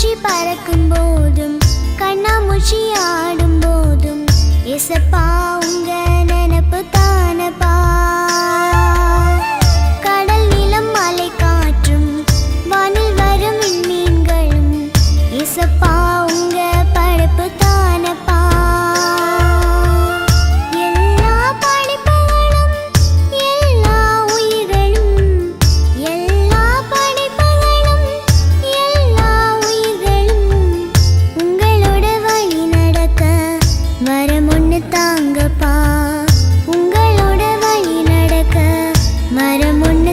பூச்சி பறக்கும் போதும் கண்ணாமூச்சி ஆடும் போதும். எசப்பா உங்க நினப்பு தானப்பா?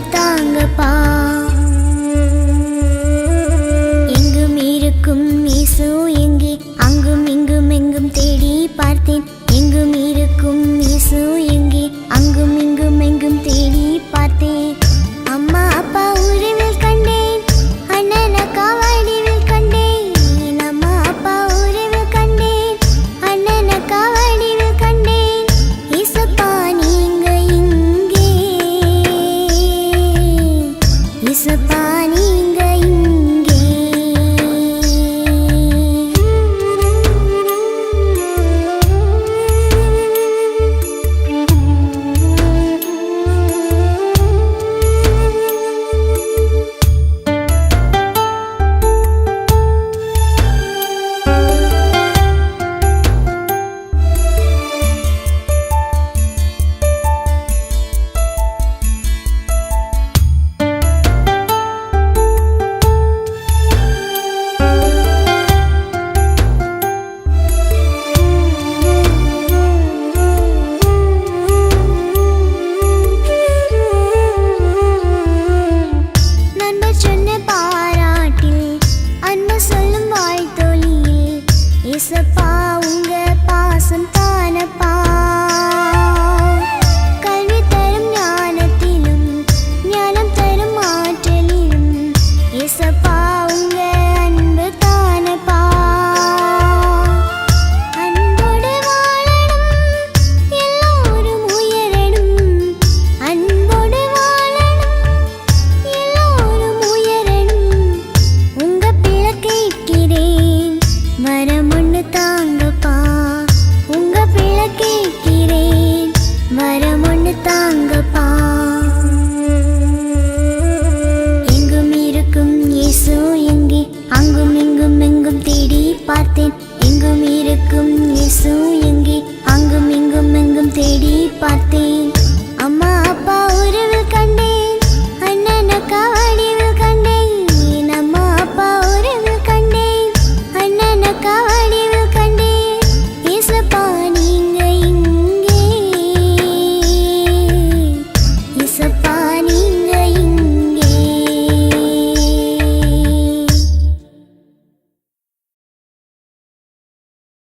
தாங்கப்பா.